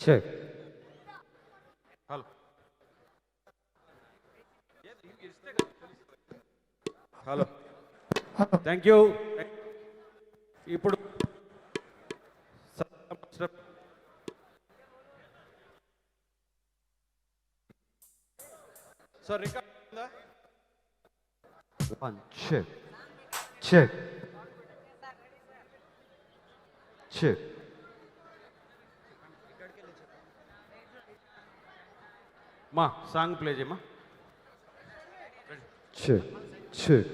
Check. Hello hello thank you ఇప్పుడు sir record ఉందా One, check. Check. మా song play చేయమా check check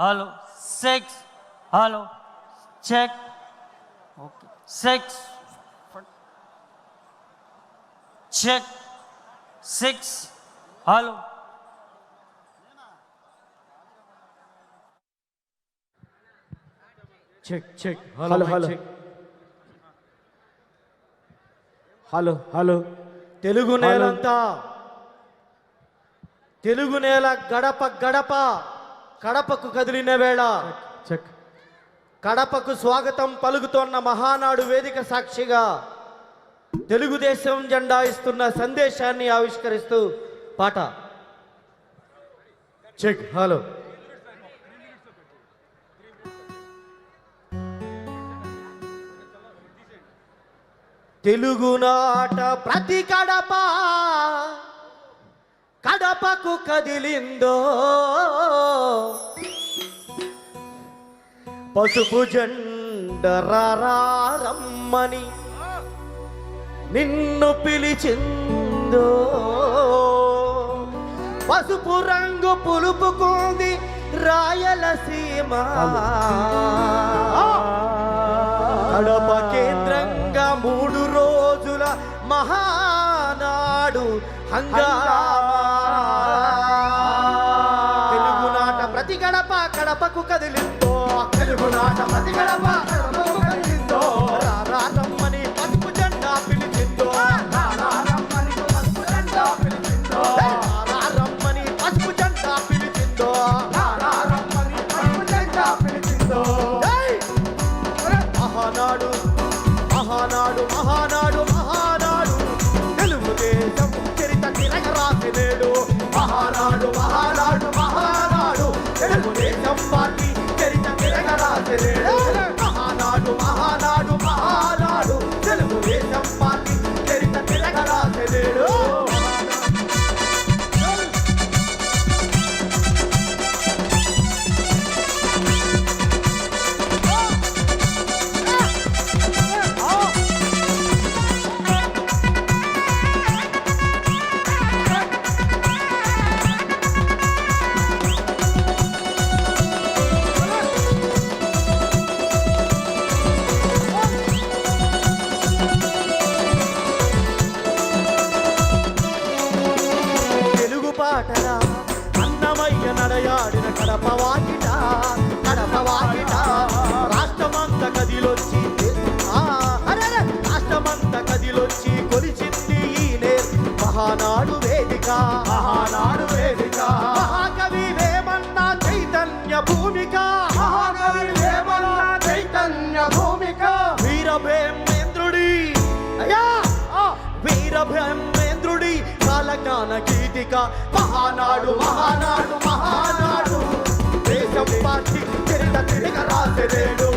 hello six hello check okay six check six hello. Check check hello hello hello. Hello Telugu నేలంతా తెలుగు నేల గడప గడప. కడపకు కదిలిన వేళ చెక్ కడపకు స్వాగతం పలుకుతోన్న మహానాడు వేదిక సాక్షిగా తెలుగుదేశం జెండా ఇస్తున్న సందేశాన్ని ఆవిష్కరిస్తూ పాట. చెక్ హలో తెలుగునాట ప్రతి కడప కడపకు కదిలిందో? పసుపు జెండ రమ్మని నిన్ను పిలిచిందో? పసుపు రంగు పులుపుకుంది రాయలసీమ కడప కేంద్రంగా మూడు రోజుల మహానాడు హంగామా? కడపకు కదిలిందో తెలుగునాట ప్రతి గడప కడపకు కదిలిందో రా పసుపు జెండా పిలిచిందో. రా పసుపు జెండా పిలిచిందో. రా పసుపు జెండా పిలిచిందో. రా పసుపు జెండా పిలిచిందో. మహానాడు మహానాడు మహానాడు మహానాడు. తెలుగుదేశం చరిత తిరగ రాసినేడు మహానాడు మహానాడు మహానాడు తెలుగుదేశం పార్టీ చరిత నడయాడిన కడప వాకిట కడప వాకిట రాష్ట్రమంత కదిలొచ్చి రాష్ట్రమంత కదిలొచ్చి కొలిచింది ఈనే మహానాడు వేదిక. మహానాడు వేదిక. మహాకవి వేమన్నా చైతన్య భూమిక. మహాకవి వేమన్నా చైతన్య భూమిక. వీరభేమేంద్రుడి అయ్యా! వీరభేమేంద్రుడి కాలజ్ఞాన గీతిక. మహానాడు మహానాడు మహానాడు. పాటి చిరిట చిరిట